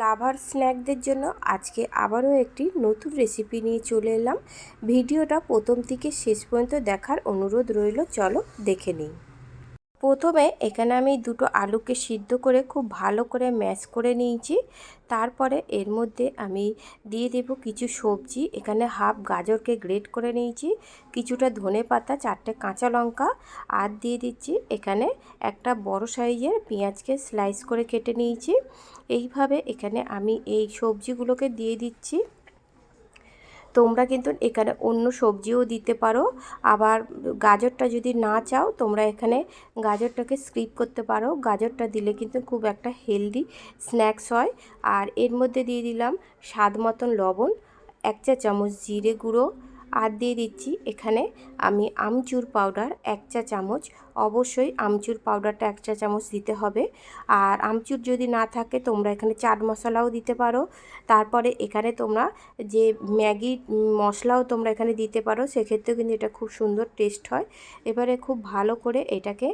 লাভার স্ন্যাকদের জন্য আজকে আবারও একটি নতুন রেসিপি নিয়ে চলে এলাম। ভিডিওটা প্রথম থেকে শেষ পর্যন্ত দেখার অনুরোধ রইল, চলো দেখে নিই। প্রথমে এখানে আমি দুটো আলুকে সিদ্ধ করে খুব ভালো করে ম্যাশ করে নিয়েছি। তারপরে এর মধ্যে আমি দিয়ে দেব কিছু সবজি। এখানে হাফ গাজরকে গ্রেট করে নিয়েছি, কিছুটা ধনে পাতা, চারটে কাঁচা লঙ্কা আর দিয়ে দিচ্ছি এখানে একটা বড় সাইজের পেঁয়াজকে স্লাইস করে কেটে নিয়েছি। এইভাবে এখানে আমি এই সবজিগুলোকে দিয়ে দিচ্ছি। তোমরা কিন্তু এখানে অন্য সবজিও দিতে পারো। আবার গাজরটা যদি না চাও, তোমরা এখানে গাজরটাকে স্ক্রিপ করতে পারো। গাজরটা দিলে কিন্তু খুব একটা হেলদি স্ন্যাক্স হয়। আর এর মধ্যে দিয়ে দিলাম স্বাদ মতন লবণ, এক চা চামচ জিরে গুঁড়ো আর দিয়ে দিচ্ছি এখানে আমি আমচুর পাউডার এক চা চামচ। অবশ্যই আমচুর পাউডারটা এক চা চামচ দিতে হবে। আর আমচুর যদি না থাকে তোমরা এখানে চাট মশলাও দিতে পারো। তারপরে এখানে তোমরা যে ম্যাগি মশলাও তোমরা এখানে দিতে পারো, সেক্ষেত্রেও কিন্তু এটা খুব সুন্দর টেস্ট হয়। এবারে খুব ভালো করে এটাকে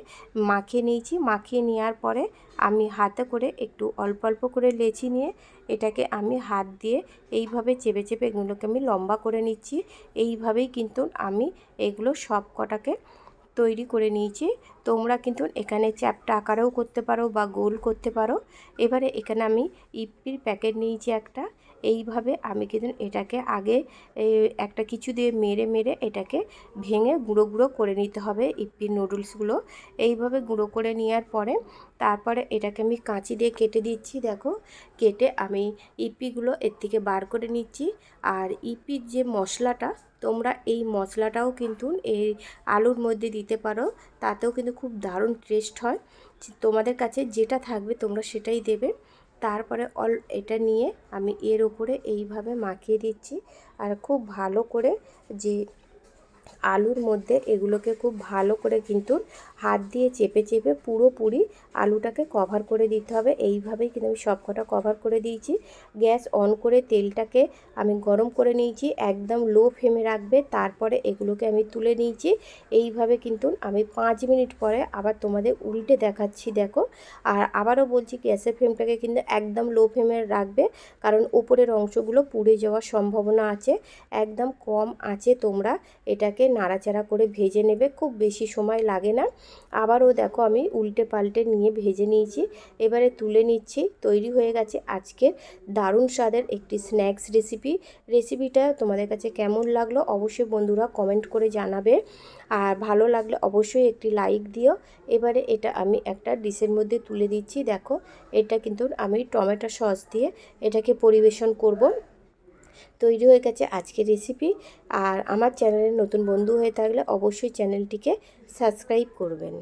মাখিয়ে নিয়েছি। মাখিয়ে নেওয়ার পরে আমি হাতে করে একটু অল্প অল্প করে লেচি নিয়ে এটাকে আমি হাত দিয়ে এইভাবে চেপে চেপে এগুলোকে আমি লম্বা করে নিচ্ছি। এইভাবেই কিন্তু আমি এগুলো সব কটাকে তৈরি করে নিয়েছি। তোমরা কিন্তু এখানে চ্যাপটা আকারেও করতে পারো বা গোল করতে পারো। এবারে এখানে আমি ইপির প্যাকেট নিয়েছি একটা। এইভাবে আমি কিন্তু এটাকে আগে একটা কিছু দিয়ে মেরে মেরে এটাকে ভেঙে গুঁড়ো গুঁড়ো করে নিতে হবে ইপির নুডলসগুলো। এইভাবে গুঁড়ো করে নেওয়ার পরে তারপরে এটাকে আমি কাঁচি দিয়ে কেটে দিচ্ছি, দেখো। কেটে আমি ইপিগুলো এর থেকে বার করে নিচ্ছি। আর ইপির যে মশলাটা তোমরা এই মশলাটাও কিন্তু এই আলুর মধ্যে দিতে পারো, তাতেও কিন্তু খুব দারুণ টেস্ট হয়। তোমাদের কাছে যেটা থাকবে তোমরা সেটাই দেবে। তারপরে অল, এটা নিয়ে আমি এর ওপরে এইভাবে মাখিয়ে দিচ্ছি। আর খুব ভালো করে যে আলুর মধ্যে এগুলোকে খুব ভালো করে কিন্তু হাত দিয়ে চেপে চেপে পুরোপুরি আলুটাকে কভার করে দিতে হবে। এইভাবেই কিন্তু আমি সব কটা কভার করে দিয়েছি। গ্যাস অন করে তেলটাকে আমি গরম করে নিয়েছি, একদম লো ফ্লেমে রাখবে, তারপরে এগুলোকে আমি তুলে নিয়েছি। এইভাবে কিন্তু আমি পাঁচ মিনিট পরে আবার তোমাদের উল্টে দেখাচ্ছি, দেখো। আর আবারও বলছি গ্যাসের ফ্লেমটাকে কিন্তু একদম লো ফ্লেমে রাখবে, কারণ ওপরের অংশগুলো পুড়ে যাওয়ার সম্ভাবনা আছে। একদম কম আছে তোমরা এটাকে নাড়াচাড়া করে ভেজে নেবে, খুব বেশি সময় লাগে না। আবারও দেখো আমি উল্টে পাল্টে নিয়ে ভেজে নিয়েছি, এবারে তুলে নিচ্ছি, তৈরি হয়ে গেছে আজকের দারুণ স্বাদের একটি স্ন্যাক্স রেসিপি। রেসিপিটা তোমাদের কাছে কেমন লাগল অবশ্যই বন্ধুরা কমেন্ট করে জানাবে, আর ভালো লাগলে অবশ্যই একটি লাইক দিও। এবারে এটা আমি একটা ডিশের মধ্যে তুলে দিচ্ছি, দেখো, এটা কিন্তু আমি টমেটো সস দিয়ে এটাকে পরিবেশন করব। তৈরি হয়ে গেছে আজকের রেসিপি আর আমার চ্যানেলের নতুন বন্ধু হয়ে থাকলে অবশ্যই চ্যানেলটিকে সাবস্ক্রাইব করবেন।